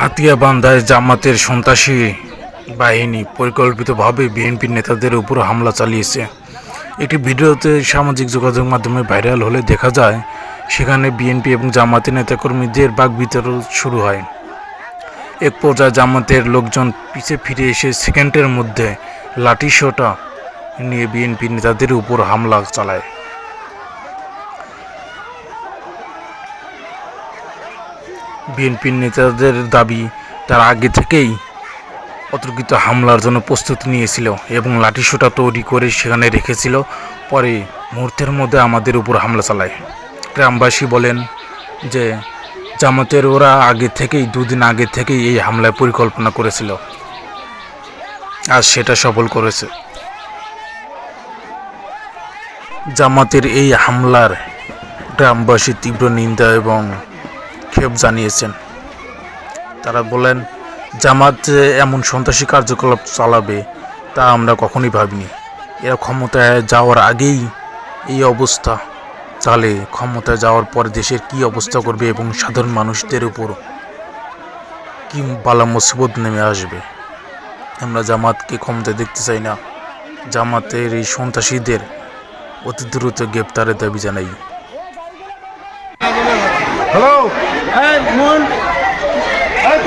হাতিয়া বান্ধায় জামাতের সন্ত্রাসী বাহিনী পরিকল্পিতভাবে বিএনপির নেতাদের উপর হামলা চালিয়েছে। একটি ভিডিওতে সামাজিক যোগাযোগ মাধ্যমে ভাইরাল হলে দেখা যায়, সেখানে বিএনপি এবং জামাতের নেতাকর্মীদের বাগবিতরণ শুরু হয়। এক পর্যায়ে জামাতের লোকজন পিছে ফিরে এসে সেকেন্ডের মধ্যে লাঠিসোঁটা নিয়ে বিএনপি নেতাদের উপর হামলা চালায়। বিএনপির নেতাদের দাবি তার আগে থেকেই অতর্কিত হামলার জন্য প্রস্তুতি নিয়েছিল এবং লাঠিসোঁটা তৈরি করে সেখানে রেখেছিল। পরে মুহূর্তের মধ্যে আমাদের উপর হামলা চালায়। গ্রামবাসী বলেন যে, জামাতের ওরা আগে থেকেই, দুদিন আগে থেকেই এই হামলায় পরিকল্পনা করেছিল। আর সেটা সফল করেছে। জামাতের এই হামলার গ্রামবাসী তীব্র নিন্দা এবং ক্ষোভ জানিয়েছেন। তারা বলেন, জামাত এমন সন্ত্রাসী কার্যকলাপ চালাবে তা আমরা কখনোই ভাবিনি। এরা ক্ষমতায় যাওয়ার আগেই এই অবস্থা চালে। ক্ষমতায় যাওয়ার পর দেশের কি অবস্থা করবে এবং সাধারণ মানুষদের উপর কি বালা মুসিবত নেমে আসবে? আমরা জামাতকে ক্ষমতায় দেখতে চাই না। জামাতের এই সন্ত্রাসীদের অতি দ্রুত গ্রেপ্তারের দাবি জানাই। হ্যালো হ্যাঁ মন এই